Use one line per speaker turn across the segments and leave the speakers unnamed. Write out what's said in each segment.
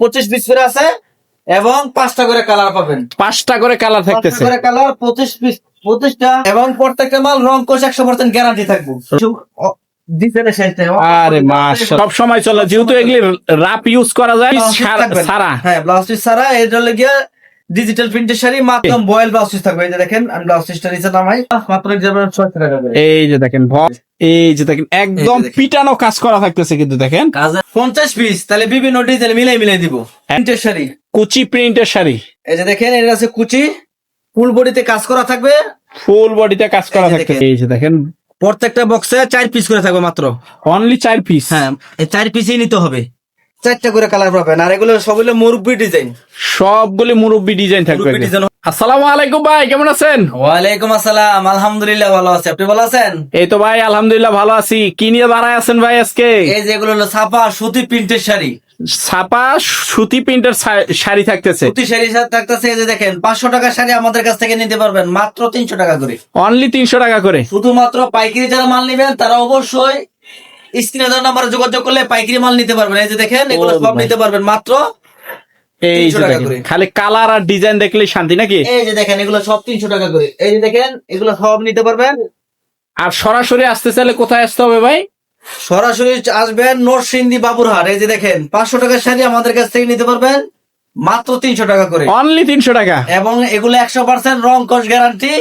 পঁচিশ পিস করে আছে এবং পাঁচটা করে কালার পাবেন।
পাঁচটা করে কালার থাকতেছে।
করে কালার পঁচিশ পিস পঁচিশটা এবং প্রত্যেকটা মাল রং কোষ একশো পার্সেন্ট গ্যারান্টি থাকব।
আরে মাস সব সময় চলে যেহেতু এগুলি রাপ ইউজ করা যায় সারা-
হ্যাঁ ব্লাউজ পিস সারা এর জন্য গিয়ে ডিজিটাল প্রিন্টের শাড়ি মাত্র বয়েল ব্লাউজ পিস থাকবে। এই যে দেখেন আমি ব্লাউজ পিসটা নিচে নামাই। মাত্র টাকা
এই যে দেখেন এই যে দেখেন একদম। পিটানো কাজ করা থাকতেছে কিন্তু দেখেন।
পঞ্চাশ পিস তাহলে বিভিন্ন ডিজাইন মিলাই মিলাই দিব। প্রিন্টের শাড়ি।
কুচি প্রিন্টের শাড়ি।
এই যে দেখেন এটা আছে কুচি। ফুল বডিতে কাজ করা থাকবে।
ফুল বডিতে কাজ করা
দেখেন।
এই যে দেখেন
প্রত্যেকটা বক্সে চার পিস করে থাকবে মাত্র।
অনলি চার পিস
হ্যাঁ এই চার পিসই নিতে হবে। চারটা করে কালার পাবেন আর এগুলো সব হলো মুরব্বি ডিজাইন
সবগুলি মুরব্বি ডিজাইন থাকবে আসসালামু আলাইকুম ভাই কেমন আছেন?
ওয়ালাইকুম আসসালাম আলহামদুলিল্লাহ ভালো আছে। আপনি ভালো আছেন?
এই তো ভাই আলহামদুলিল্লাহ ভালো আছি। কি নিয়ে দাঁড়ায় আছেন ভাই আজকে?
এই যে এগুলো হলো ছাপা সুতি প্রিন্টের শাড়ি।
ছাপা সুতি প্রিন্টের শাড়ি থাকতেছে।
সুতি শাড়ি থাকতেছে এই যে দেখেন পাঁচশো টাকার শাড়ি আমাদের কাছ থেকে নিতে পারবেন মাত্র তিনশো টাকা করে।
অনলি তিনশো টাকা করে।
শুধুমাত্র পাইকারি যারা মাল নেবেন তারা অবশ্যই স্ক্রিনে দেওয়া নাম্বারে যোগাযোগ করলে পাইকারি মাল নিতে পারবেন। এই যে দেখেন এগুলো সব নিতে পারবেন মাত্র
এই যে দেখেন খালি কালার আর ডিজাইন দেখলেই শান্তি নাকি?
এই যে দেখেন এগুলো সব তিনশো টাকা করে। এই যে দেখেন এগুলো সব নিতে পারবেন।
আর সরাসরি আসতে চাইলে কোথায় আসতে হবে ভাই?
সরাসরি আসবেন নরসিংদী বাবুরহাট। এই যে দেখেন পাঁচশো টাকার শাড়ি আমাদের কাছ থেকে নিতে পারবেন মাত্র তিনশো টাকা করে।
অনলি তিনশো টাকা?
এবং এগুলো একশো পার্সেন্ট রং কস গ্যারান্টি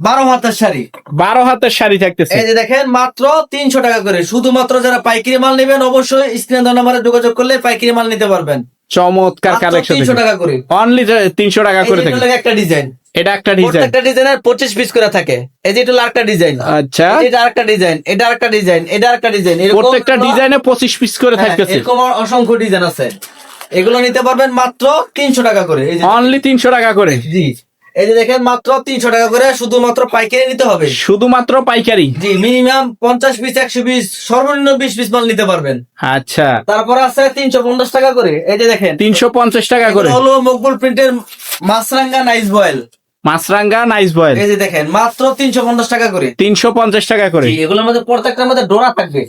বারো হাতের শাড়ি।
বারো হাতের শাড়ি থাকতেছে।
এই যে দেখেন মাত্র তিনশো টাকা করে। শুধুমাত্র যারা পাইকারি মাল নেবেন অবশ্যই স্ক্রিন নাম্বারে যোগাযোগ করলে পাইকারি মাল নিতে পারবেন।
চমৎকার কালেকশন
তিনশো টাকা করে।
অনলি তিনশো টাকা করে থাকে।
এটা একটা ডিজাইন
এটা একটা ডিজাইন
প্রত্যেকটা ডিজাইনের পঁচিশ পিস করে থাকে। এই যে এটা আরেকটা ডিজাইন
আচ্ছা।
এটা আরেকটা ডিজাইন এটা আরেকটা ডিজাইন এটা আরেকটা ডিজাইন
প্রত্যেকটা ডিজাইনে পঁচিশ পিস করে
হ্যাঁ,
থাকতেছে।
এরকম অসংখ্য ডিজাইন আছে। এগুলো নিতে পারবেন মাত্র তিনশো টাকা করে। এই যে
অনলি তিনশো টাকা করে।
জি। এই যে দেখেন মাত্র তিনশো টাকা করে শুধুমাত্র পাইকারি নিতে হবে।
শুধুমাত্র পাইকারি?
জি মিনিমাম পঞ্চাশ পিস একশো পিস সর্বনিম্ন বিশ পিস মাল নিতে পারবেন।
আচ্ছা।
তারপর আছে তিনশো পঞ্চাশ টাকা করে। এই যে দেখেন।
তিনশো পঞ্চাশ টাকা করে।
হলো মকবুল প্রিন্টের মাছরাঙ্গা নাইস বয়েল।
মাছরাঙ্গা নাইস বয়েল।
এই যে দেখেন মাত্র তিনশো পঞ্চাশ টাকা করে।
তিনশো পঞ্চাশ টাকা করে।
এগুলোর মধ্যে প্রত্যেকটার মধ্যে ডোরা থাকবে।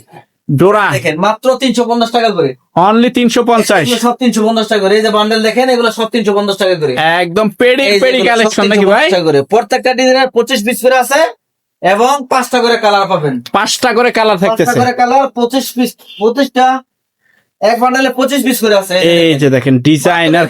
ডোরা।
দেখেন মাত্র তিনশো পঞ্চাশ টাকা করে।
অনলি তিনশো পঞ্চাশ।
সব তিনশো পঞ্চাশ টাকা করে। এই যে বান্ডেল দেখেন এগুলো সব তিনশো পঞ্চাশ টাকা করে।
একদম পেডি পেডি কালেকশন নাকি ভাই?
প্রত্যেকটা ডিজাইনের পঁচিশ পিস করে আছে এবং পাঁচটা করে কালার পাবেন।
পাঁচটা করে কালার
পাঁচটা
থাকতেছে।
করে কালার পঁচিশ পিস পঁচিশটা এক বান্ডেলে পঁচিশ পিস করে আছে।
এই যে দেখেন ডিজাইনার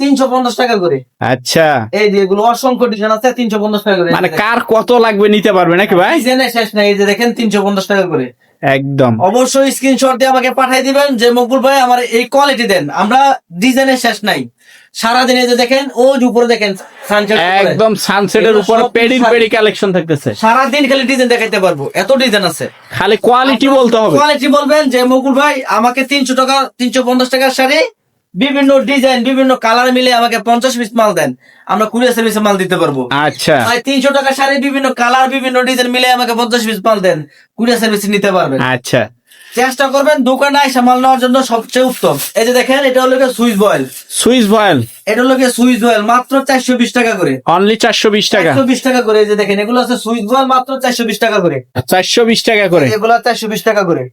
তিনশো পঞ্চাশ টাকা করে।
আচ্ছা।
এই যে এগুলো অসংখ্য ডিজাইন আছে তিনশো পঞ্চাশ টাকা করে।
মানে কার কত লাগবে নিতে পারবে নাকি ভাই?
ডিজাইনের শেষ নাই এই যে দেখেন তিনশো পঞ্চাশ টাকা করে।
একদম।
অবশ্যই স্ক্রিনশট দিয়ে আমাকে পাঠিয়ে দিবেন যে মকবুল ভাই আমার এই কোয়ালিটি দেন। আমরা ডিজাইনের শেষ নাই। সারাদিন দিনে যে দেখেন ও উপরে দেখেন সানসেট
একদম সানসেটের উপর পেডি পেডি কালেকশন থাকতেছে।
সারাদিন খালি ডিজাইন দেখাইতে পারব। এত ডিজাইন আছে।
খালি কোয়ালিটি বলতে হবে।
কোয়ালিটি বলবেন যে মকুল ভাই আমাকে তিনশো টাকা তিনশো পঞ্চাশ টাকার শাড়ি বিভিন্ন ডিজাইন বিভিন্ন কালার মিলে আমাকে পঞ্চাশ পিস মাল দেন। আমরা কুরিয়ার সার্ভিসে মাল দিতে পারব।
আচ্ছা।
তিনশো টাকা শাড়ি বিভিন্ন কালার বিভিন্ন ডিজাইন মিলে আমাকে পঞ্চাশ পিস মাল দেন। কুরিয়ার সার্ভিসে নিতে পারবেন।
আচ্ছা।
চেষ্টা করবেন দোকানে এসে মাল নেওয়ার জন্য সবচেয়ে উত্তম। এই যে দেখেন এটা হলো সুইচ বয়েল।
সুইস ভয়েল
এটা হলো সুইচ বয়েল মাত্র চারশো বিশ টাকা করে।
অনলি চারশো বিশ টাকা?
চারশো বিশ টাকা করে এই যে দেখেন এগুলো আছে সুইচ বয়েল মাত্র চারশো বিশ টাকা করে।
চারশো বিশ টাকা করে?
এগুলো চারশো বিশ টাকা করে।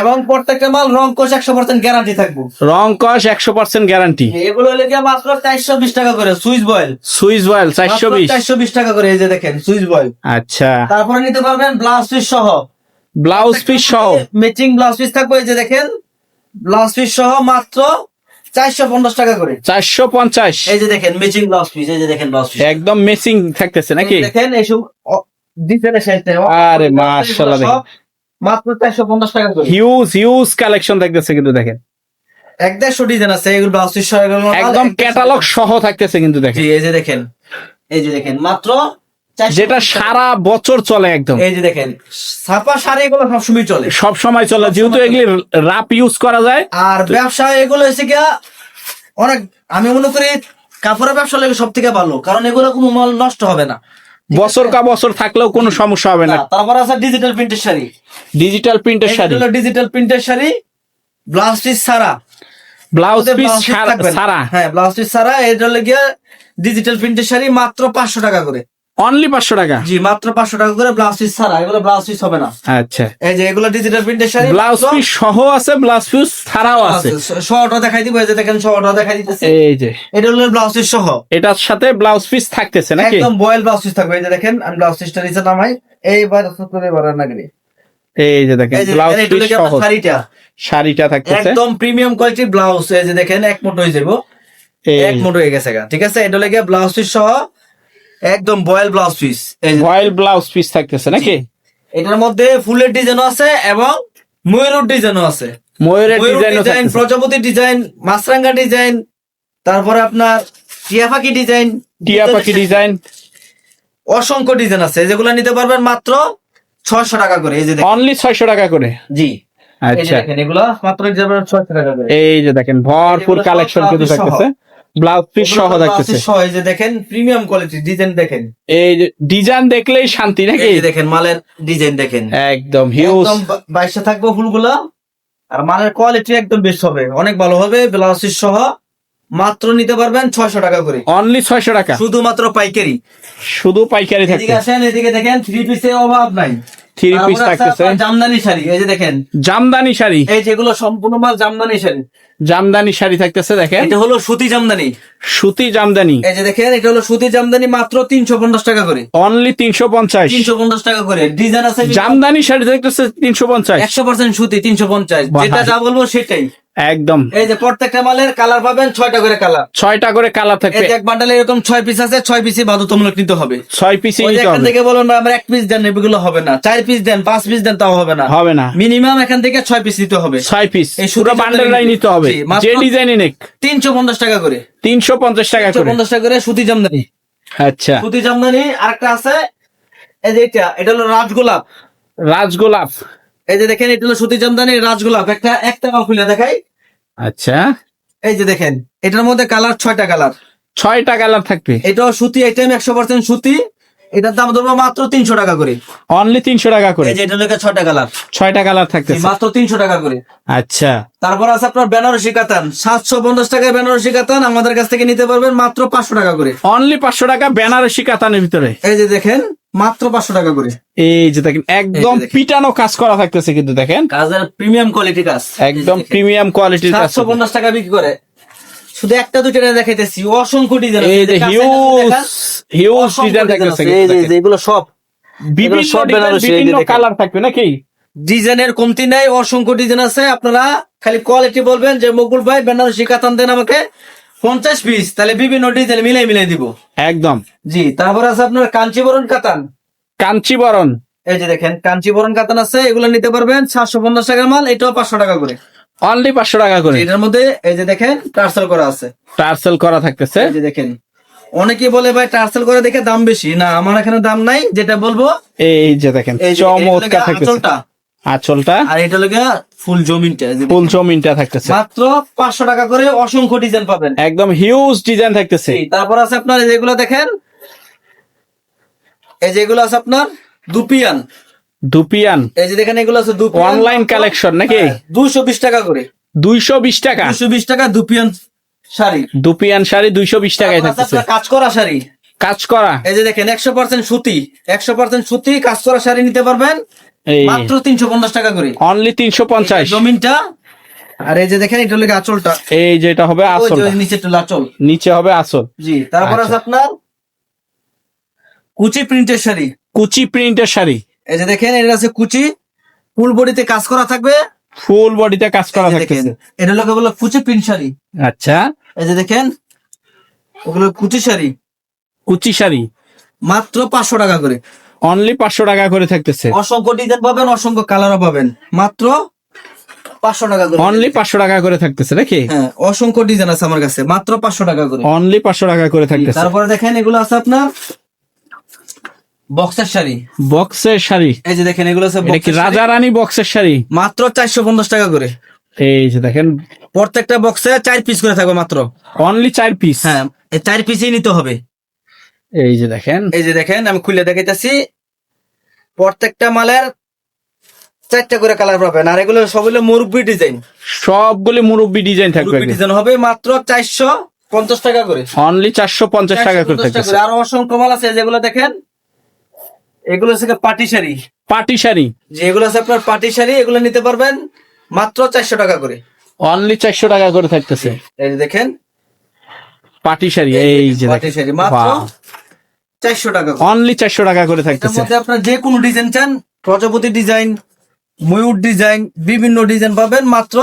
এবং প্রত্যেকটা মাল রং কোষ একশো পার্সেন্ট গ্যারান্টি থাকব।
রং কস একশো পার্সেন্ট গ্যারান্টি
এগুলো হলে গিয়ে মাত্র চারশো বিশ টাকা করে সুইচ বয়েল।
সুইস ভয়েল চারশো বিশ।
চারশো বিশ টাকা করে এই যে দেখেন সুইচ বয়েল।
আচ্ছা।
তারপরে নিতে পারবেন ব্লাউজ পিস সহ।
ব্লাউজ পিস সহ।
ম্যাচিং ব্লাউজ পিস থাকবে এই যে দেখেন ব্লাউজ পিস সহ মাত্র চারশো পঞ্চাশ টাকা করে।
চারশো পঞ্চাশ।
এই যে দেখেন ম্যাচিং ব্লাউজ পিস এই যে দেখেন ব্লাউজ পিস
একদম মেসিং থাকতেছে নাকি?
দেখেন এইসব ডিজাইনের শেষ
আরে মাশাআল্লাহ
মাত্র চারশো পঞ্চাশ টাকা করে।
হিউজ হিউজ কালেকশন থাকতেছে কিন্তু দেখেন।
এক দেড়শো ডিজাইন আছে এগুলো
একদম ক্যাটালগ সহ থাকতেছে কিন্তু দেখেন।
এই যে দেখেন এই যে দেখেন মাত্র
যেটা সারা বছর চলে একদম।
এই যে দেখেন ছাপা শাড়ি এগুলো সবসময় চলে।
সব সময় চলে যেহেতু এগুলি রাপ ইউজ করা যায়
আর ব্যবসা এগুলো হচ্ছে গিয়া অনেক আমি মনে করি কাপড়ের ব্যবসা লাগে সব থেকে ভালো কারণ এগুলো কোনো মাল নষ্ট হবে না।
বছর কা বছর থাকলেও কোনো সমস্যা হবে না।
তারপর আছে ডিজিটাল প্রিন্টের শাড়ি।
ডিজিটাল প্রিন্টের শাড়ি।
ডিজিটাল প্রিন্টের শাড়ি ব্লাউজ পিস সারা।
Blouse piece. সারা
হ্যাঁ ব্লাউজ পিস সারা এটা হলো গিয়া ডিজিটাল প্রিন্টের শাড়ি মাত্র পাঁচশো টাকা করে।
অনলি পাঁচশো টাকা?
জি মাত্র পাঁচশো টাকা করে ব্লাউজ পিস ছাড়া এগুলো ব্লাউজ পিস হবে না।
আচ্ছা।
এই যে এগুলো ডিজিটাল প্রিন্টের শাড়ি
ব্লাউজ পিস সহ আছে ব্লাউজ পিস ছাড়াও আছে
শর্টও দেখাই দিব এই যে দেখেন শর্টও দেখাই দিতেছে।
এই যে।
এটা হলো ব্লাউজ পিস সহ।
এটার সাথে ব্লাউজ পিস থাকতেছে নাকি?
একদম বয়েল ব্লাউজ পিস থাকবে এই যে দেখেন আমি ব্লাউজ পিসটা নিচে নামাই এইবার করে এবার না গেলে
এই যে দেখেন ব্লাউজ পিস সহ।
শাড়িটা।
শাড়িটা থাকতেছে।
একদম প্রিমিয়াম কোয়ালিটির ব্লাউজ এই যে দেখেন এক মুঠ হয়ে যাব এক মুঠ হয়ে গেছে ঠিক আছে? এটা লেগে ব্লাউজ পিস সহ একদম voile blouse piece.
Royal blouse piece থাকতেছে নাকি?
এটার মধ্যে ফুলের ডিজাইনও আছে এবং ময়ূরের ডিজাইনও আছে।
ময়ূরের
ডিজাইন প্রজাপতি ডিজাইন মাছরাঙ্গা ডিজাইন তারপরে আপনার টিয়া পাখি ডিজাইন
টিয়া পাখি ডিজাইন।
অসংখ্য ডিজাইন আছে। যেগুলো নিতে পারবেন মাত্র ছয়শো টাকা করে। এই যে
অনলি ছয়শো টাকা করে?
জি।
আচ্ছা।
এগুলো মাত্র ছয়শো টাকা করে।
এই যে দেখেন ভরপুর কালেকশন কিন্তু থাকতেছে। ব্লাউজ পিস সহ
ওগুলো সহ, যে দেখেন প্রিমিয়াম কোয়ালিটি ডিজাইন দেখেন।
এই যে ডিজাইন দেখলেই শান্তি নাকি?
দেখেন মালের ডিজাইন দেখেন।
একদম হিউজ
একদম বা- বাইশে থাকবে ফুলগুলো। আর মালের কোয়ালিটি একদম বেশ হবে। অনেক ভালো হবে ব্লাউজ পিস সহ। মাত্র নিতে পারবেন ছয়শো টাকা করে।
অনলি ছয়শো টাকা।
শুধুমাত্র পাইকারি।
শুধু পাইকারি
এদিকে আসেন এদিকে দেখেন থ্রি পিসের অভাব নাই।
থ্রি পিস থাকতেছে।
জামদানি শাড়ি এই যে দেখেন।
জামদানি শাড়ি।
এই যেগুলো সম্পূর্ণ মাল জামদানি শাড়ি।
জামদানি শাড়ি থাকতেছে দেখেন।
এটা হলো সুতি জামদানি।
সুতি জামদানি।
এই যে দেখেন এটা হলো সুতি জামদানি মাত্র তিনশো পঞ্চাশ টাকা করে।
অনলি তিনশো পঞ্চাশ।
তিনশো পঞ্চাশ টাকা করে। ডিজাইন আছে
জামদানি শাড়ি দেখতেছে তিনশো পঞ্চাশ।
একশো পার্সেন্ট সুতি তিনশো পঞ্চাশ। যেটা যা বলব সেটাই।
একদম।
এই যে প্রত্যেকটা মালের কালার পাবেন ছয়টা করে কালার
ছয়টা করে কালার থাকবে।
এক বান্ডালে এরকম ছয় পিস আছে ছয় পিসই বাধ্যতামূলক নিতে হবে।
ছয় পিসই নিতে
এখান
হবে।
থেকে বলুন আমার এক পিস দেন এগুলো হবে না। চার পিস দেন পাঁচ পিস দেন তাও হবে না।
হবে না।
মিনিমাম এখান থেকে ছয় পিস নিতে হবে।
ছয় পিস
এই
পুরো বান্ডেলটাই নিতে হবে। যে ডিজাইনই নেক।
তিনশো পঞ্চাশ টাকা করে।
তিনশো পঞ্চাশ টাকা
তিনশো
করে
পঞ্চাশ টাকা করে সুতি জামদানি।
আচ্ছা।
সুতি জামদানি আরেকটা আছে এই যে এটা এটা হলো রাজগোলাপ।
রাজগোলাপ।
এই যে দেখেন এটা হলো সুতি জামদানি রাজগোলাপ। একটা একটা মাল খুলে দেখাই।
আচ্ছা।
এই যে দেখেন এটার মধ্যে কালার ছয়টা কালার
ছয়টা কালার থাকবে।
এটাও সুতি আইটেম একশো পার্সেন্ট সুতি। এটার দাম ধরবো মাত্র তিনশো টাকা করে।
অনলি তিনশো টাকা করে?
যে এটা হলো ছয়টা কালার
ছয়টা কালার থাকতেছে।
মাত্র তিনশো টাকা করে।
আচ্ছা।
তারপর আছে আপনার বেনারসি কাতান। সাতশো পঞ্চাশ টাকায় বেনারসি কাতান আমাদের কাছ থেকে নিতে পারবেন মাত্র পাঁচশো টাকা করে।
অনলি পাঁচশো টাকা বেনারসি কাতানের ভিতরে।
এই যে দেখেন মাত্র পাঁচশো টাকা করে।
এই যে দেখেন একদম পিটানো কাজ করা থাকতেছে কিন্তু দেখেন।
কাজের প্রিমিয়াম কোয়ালিটি কাজ।
একদম প্রিমিয়াম কোয়ালিটির কাজ।
সাতশো পঞ্চাশ টাকা বিক্রি করে। শুধু একটা দুটো দেখাইতেছি। অসংখ্য ডিজাইন
এই যে হিউজ হিউজ ডিজাইন থাকতেছে
এই যে এগুলো সব।
বিভিন্ন
সব বেনারসি,
বিভিন্ন কালার থাকবে নাকি
ডিজাইনের কমতি নাই অসংখ্য ডিজাইন আছে। আপনারা খালি কোয়ালিটি বলবেন যে মকুল ভাই বেনারসি কাতান দেন আমাকে। পঞ্চাশ পিস তাহলে বিভিন্ন ডিজাইন মিলাই মিলাই দিব।
একদম।
জি তারপর আছে আপনার কাঞ্চিবরণ কাতান।
কাঞ্চিবরণ।
এই যে দেখেন কাঞ্চিবরণ কাতান আছে এগুলো নিতে পারবেন সাতশো পঞ্চাশ টাকার মাল এটাও পাঁচশো টাকা করে।
অনলি পাঁচশো টাকা করে।
এটার মধ্যে এই যে দেখেন টার্সেল করা আছে।
টার্সেল করা থাকতেছে।
এই যে দেখেন অনেকে বলে ভাই টার্সেল করে দেখে দাম বেশি। না আমার এখানে দাম নাই যেটা বলব
এই যে দেখেন চমৎকার থাকতেছে।
আঁচলটা? আর এটা লোকে ফুল জমিনটা
ফুল জমিনটা থাকতেছে।
মাত্র পাঁচশো টাকা করে অসংখ্য ডিজাইন পাবেন।
একদম হিউজ ডিজাইন থাকতেছে।
তারপর আছে আপনার যেগুলো দেখেন। এই যেগুলো আছে আপনার দুপিয়ান।
দুপিয়ান।
এই যে দেখেন এগুলো আছে
অনলাইন কালেকশন নাকি?
দুশো বিশ টাকা করে।
দুইশো বিশ টাকা?
দুশো বিশ টাকা দুপিয়ান শাড়ি।
দুপিয়ান শাড়ি দুইশো বিশ টাকায় থাকতেছে।
কাজ করা শাড়ি।
কাজ করা
এই যে দেখেন একশো পার্সেন্ট সুতি। একশো পার্সেন্ট সুতি কাজ করা শাড়ি নিতে পারবেন। মাত্র তিনশো পঞ্চাশ টাকা করে।
অনলি তিনশো পঞ্চাশ।
জমিনটা আর এই যে দেখেন এটা হলো আঁচলটা।
এই যেটা হবে
ওই
আসল
যে ওই নিচে আঁচল।
নিচে হবে আসল
জি তারপর আছে
আচ্ছা।
আপনার কুচি প্রিন্টের শাড়ি।
কুচি প্রিন্টের শাড়ি।
এই যে দেখেন এটা আছে কুচি। ফুল বডিতে কাজ করা থাকবে।
ফুল বডিতে কাজ করা
যে
থাকতেছে।
এটা লোকে বলো কুচি প্রিন্ট শাড়ি।
আচ্ছা।
এই যে দেখেন ওগুলো কুচি শাড়ি।
কুচি শাড়ি।
মাত্র পাঁচশো টাকা করে।
অনলি পাঁচশো টাকা করে থাকতেছে।
অসংখ্য ডিজাইন পাবেন অসংখ্য কালারও পাবেন। মাত্র পাঁচশো টাকা করে।
অনলি পাঁচশো টাকা করে থাকতেছে নাকি?
হ্যাঁ অসংখ্য ডিজাইন আছে আমার কাছে মাত্র পাঁচশো টাকা করে।
অনলি পাঁচশো টাকা করে থাকতেছে।
তারপরে দেখেন এগুলো আছে আপনার বক্সের শাড়ি।
বক্সের শাড়ি।
এই যে দেখেন এগুলো আছে
এটা কি
boxer শাড়ি।
রাজা রানী বক্সের শাড়ি?
মাত্র চারশো পঞ্চাশ টাকা করে।
এই যে দেখেন।
প্রত্যেকটা বক্সে চার পিস করে থাকবে মাত্র।
অনলি চার পিস
হ্যাঁ এই চার পিসই নিতে হবে।
এই যে দেখেন।
এই যে দেখেন আমি খুলে দেখাইতেছি। প্রত্যেকটা মালের চারটা করে কালার পাবেন আর এগুলো সবগুলো মুরব্বি ডিজাইন
সবগুলি মুরব্বি ডিজাইন থাকবে
ডিজাইন হবে মাত্র চারশো পঞ্চাশ টাকা করে।
অনলি চারশো পঞ্চাশ টাকা করে
450
থাকতেছে।
আর অসংখ্য মাল আছে যেগুলো দেখেন এগুলো হচ্ছে পাটি শাড়ি।
পাটি শাড়ি।
যে এগুলো আছে আপনার পাটি শাড়ি এগুলো নিতে পারবেন মাত্র চারশো টাকা করে।
অনলি চারশো টাকা করে থাকতেছে।
এই যে দেখেন
পাটি শাড়ি এই যে
পাটি শাড়ি মাত্র চারশো টাকা
অনলি চারশো টাকা করে থাকতেছে।
আপনার যে কোনো ডিজাইন চান প্রজাপতি ডিজাইন ময়ূর ডিজাইন বিভিন্ন ডিজাইন পাবেন মাত্র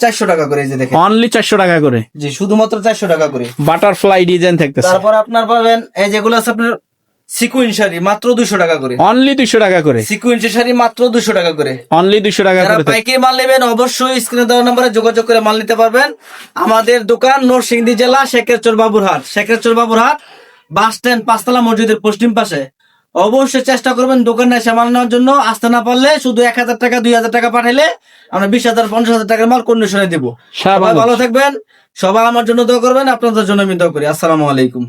চারশো টাকা করে যে দেখেন।
অনলি চারশো টাকা করে।
জি শুধুমাত্র চারশো টাকা করে।
বাটারফ্লাই ডিজাইন থাকতেছে।
তারপর আপনার পাবেন এই যেগুলো আছে আপনার সিকুইন শাড়ি মাত্র দুশো টাকা করে।
অনলি দুইশো টাকা করে।
সিকুইন শাড়ি মাত্র দুশো টাকা করে।
অনলি দুইশো টাকা করে
পাইকারি মাল নেবেন অবশ্যই স্ক্রিনে দেওয়া নাম্বারে যোগাযোগ করে মাল নিতে পারবেন। আমাদের দোকান নরসিংদী জেলা শেখের শেখেরচর বাবুরহাট। শেখেরচর বাবুরহাট বাস স্ট্যান্ড পাঁচতলা মসজিদের পশ্চিম পাশে। অবশ্যই চেষ্টা করবেন দোকানে সামাল নেওয়ার জন্য। আসতে না পারলে শুধু এক হাজার টাকা দুই হাজার টাকা পাঠাইলে আমরা বিশ হাজার পঞ্চাশ হাজার টাকার মাল কন্ডিশনে দিব। সবাই ভালো থাকবেন। সবাই আমার জন্য দোয়া করবেন আপনাদের জন্য আমি দোয়া করি। আসসালামু আলাইকুম।